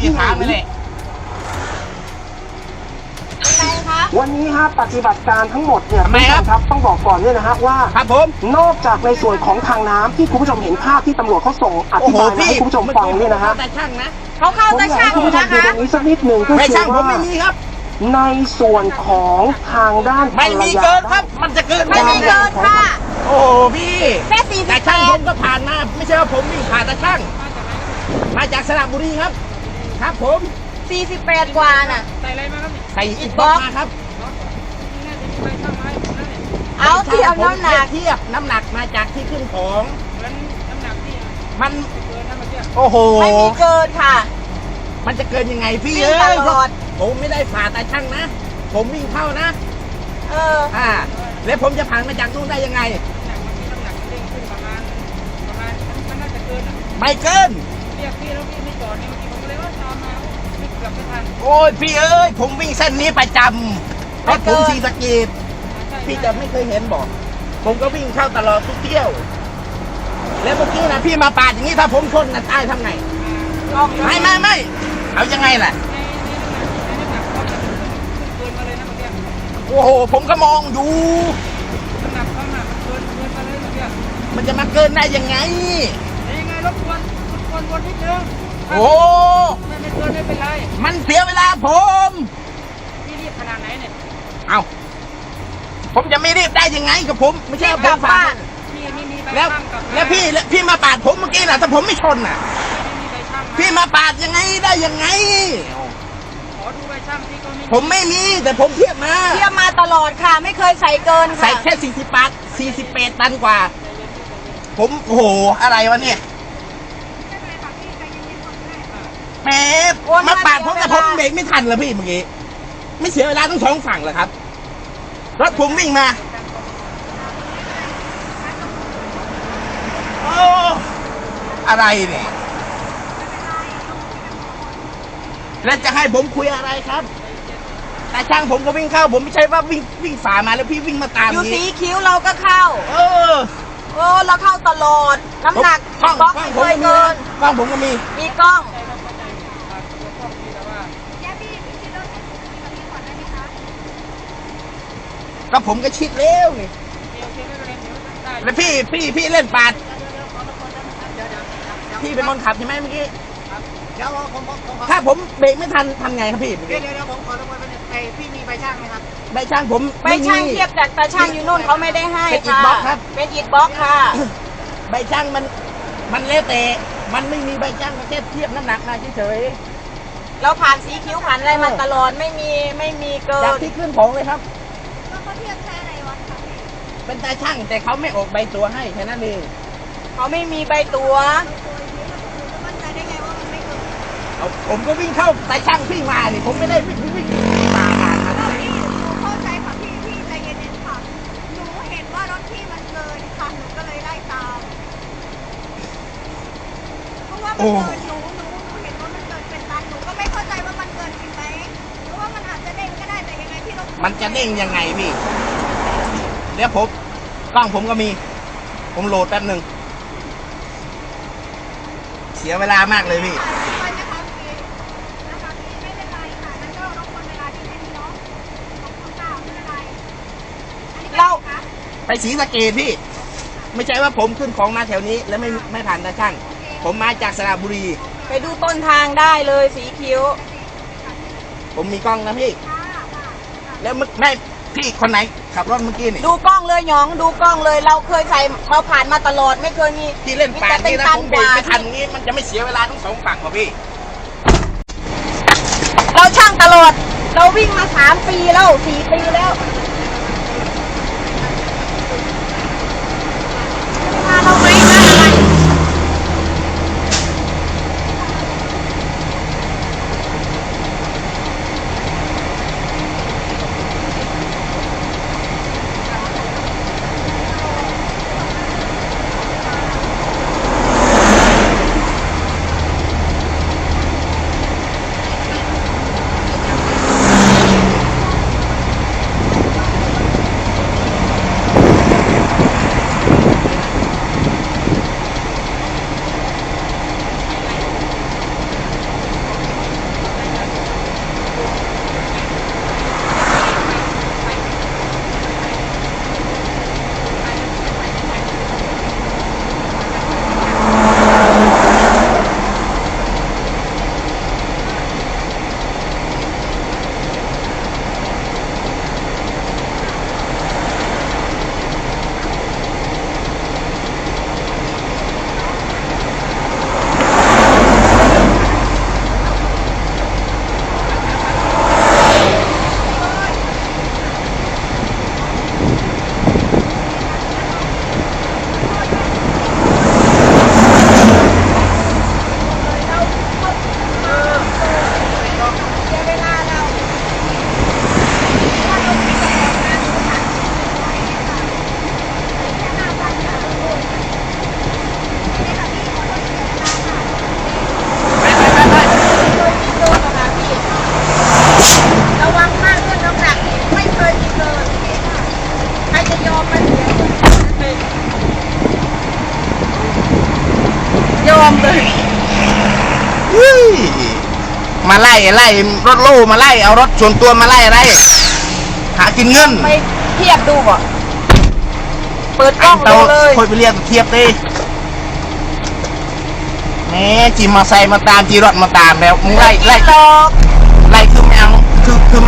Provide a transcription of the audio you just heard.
นี่แหละกูจะถามนี่แหละอะไรคะวันนี้ฮะปฏิบัติการทั้งหมดเนี่ยทำไมครับณผู้ชครับต้องบอกก่อนเนี่ยนะฮะว่าครับผมนอกจากในส่วนของทางน้ำที่คุณผู้ชมเห็นภาพที่ตำรวจเขาส่งอโอ้ธิโหบายมาพี่ให้คุณผู้ชมฟังเนี่ยนะฮะแต่ช่างนะเขาเข้าผมตาอยากช่างให้อคุณยู่ผู้ชมนะดูคะตรงนี้สักนิดหนึ่งก็ไม่คือช่างผมว่าไม่มีครับในส่วนของทางด้านไม่มีเกินครับ มันจะเกินไม่มีเกินค่ะโอ้โหพี่แค่สี่สิแต่บแปช่างผมดก็ผ่านมา ไม่ใช่ว่าผมวิ่งผ่านแต่ช่าง มาจากสระบุรีครับ ครับผมสี่สิบแปดกว่าน่ะ ใส่อิอิฐฐบบล็ล็ออกกมาครับเอาเทียบน้ำหนักเทียบน้ำหนักมาจากที่ขึ้นของมันโอ้โห ไม่มีเกินค่ะ มันจะเกินยังไงพี่วิ่งเอ้ยตลอด ผมไม่ได้ผ่าแต่ช่างนะ ผมวิ่งเข้านะ เออ อ่า แล้วผมจะผ่านมาจากนู่นได้ยังไงไม่เกิน โอ้ยพี่เอ้ยผมวิ่งเส้นนี้ประจำรถผมสีสะเกีดพี่จะไม่เคยเห็นบอก ผมก็วิ่งเข้าตลอดทุกเที่ยว แล้วเมื่อกี้นะพี่มาปาดอย่างนี้ถ้าผมชนนะตายทำไงไม่ไม่ไม่เอายังไงล่ะโอ้โห ผมก็มองอยู่มันจะมาเกินได้ยังไง โอ้มันเสียเวลาผมเอาผมจะไม่รีบได้ยังไงกับผม ไม่ใช่ว่าผมฝ่าแล้วแล้วพี่แล้วพี่มาปาดผมเมื่อกี้น่ะถ้าผมไม่ชนน่ะพี่มาปาดยังไงได้ยังไงผมไม่มีแต่ผมเทียบมา เทียบมาตลอดค่ะ ไม่เคยใส่เกินใส่ค่ะแค่สี่สิบบาทสี่สิบเปดตันกว่า ผมโอ้โหอะไรวะเนี่ย แหมมาปาดผมแต่ผมเบรกไม่ทันเลยพี่เมื่อกี้ไม่เสียเวลาทั้งสองฝั่งเหรอครับรถผมวิ่งมาโอ้อะไรเนี่ยแล้วจะให้ผมคุยอะไรครับ แต่ช่างผมก็วิ่งเข้า ผมไม่ใช่ว่าวิ่งวิ่งฝ่ามาแล้วพี่วิ่งมาตามอยู่สีนี้คิ้วเราก็เข้า เออโอ้เราเข้าตลอด น้ำหนักกล้องบล็อกกล้องไม่ผมเคก็ยมีเกินนะกล้องผมก็มี มีกล้อง ก็ผมก็ชิดแล้วนี่แล้วพี่พี่พี่เล่นปาดพี่เป็นคนขับใช่ไหมเมื่อกี้เดี๋ยวผมผมผมขอถ้าผมเบรกไม่ทันทำไงครับพี่เมื่อเดี๋ยกี้วเดี๋ยวผมขอรบกวนไอ้พี่มีใบช่างไหมครับได้ช่างผมไปช่างเทียบจากตาช่างอยู่นู่นเขาไม่ได้ให้เป็นอิฐค่ะบล็อกครับเป็นอิฐบล็อกค่ะ ใบช่างมันมันเละเตะมันไม่มีใบช่างมันแค่เทียบน้ำหนักมาเฉยเราผ่านสีคิ้วผ่านอะไรมาตลอดไม่มีไม่มีเกิๆจากนที่ขึ้นของเลยครับ เป็นตาช่างแต่เขาไม่ออกใบตัวให้แค่นั้นเองเขาไม่มีใบตัวเอาผมก็วิ่งเข้าตาช่างพี่มานี่ผมไม่ได้วิ่งวิ่งวิ่งมามาครับเข้าใจค่ะพี่พี่ใจเย็นๆค่ะหนูเห็นว่ารถพี่มันเกินค่ะหนูก็เลยไล่ตามเพราะว่ามันเกินหนูหนูหนูเห็นว่ามันเกินเป็นตันหนูก็ไม่เข้าใจว่ามันเกินจริงไหมหรือว่ามันอาจจะเด้งก็ได้แต่ยังไงพี่รถมันจะเด้งยังไงพี่ เดี๋ยวผมกล้องผมก็มี ผมโหลดแป๊บหนึ่ง เสียเวลามากเลยพี่ไปนะคะพี่นะคะพี่ไม่เป็นไรค่ะนั่นก็รบกวนเวลาที่แค่นี้เนาะขอบคุณค่ะไม่เป็นไรอันนี้เราคะไปสีสะเกดพี่ ไม่ใช่ว่าผมขึ้นของมาแถวนี้ แล้วไม่ไม่ผ่านตาช่างผมมาจากสระบุรี ไปดูต้นทางได้เลยสีคิ้ว ผมมีกล้องนะพี่ แล้วมึไม่ พี่คนไหนขับรถเมื่อกี้นี่ดูกล้องเลยหยองดูกล้องเลย เราเคยใส่เราผ่านมาตลอดไม่เคยมีที่เล่นปาดมีนี่แต่นะตัผมกเบรกว่าไม่ทันงี้มันจะไม่เสียเวลาทั้งสองฝั่งหรอพี่ เราช่างตลอด เราวิ่งมาสามปีแล้วสี่ปีแล้ว มาไล่ไล่รถโล่มาไล่เอารถส่วนตัวมาไล่อะไรหากินเงินไปเทียบดูบ่เปิดกล้องเตาดูเลยคอยไปเรียกเทียบดิแหม่จีมอไซค์มาตามจีรถมาตามแล้วมึงไล่ไล่หรอกไล่คือไม่เอาคือคือไม่เอา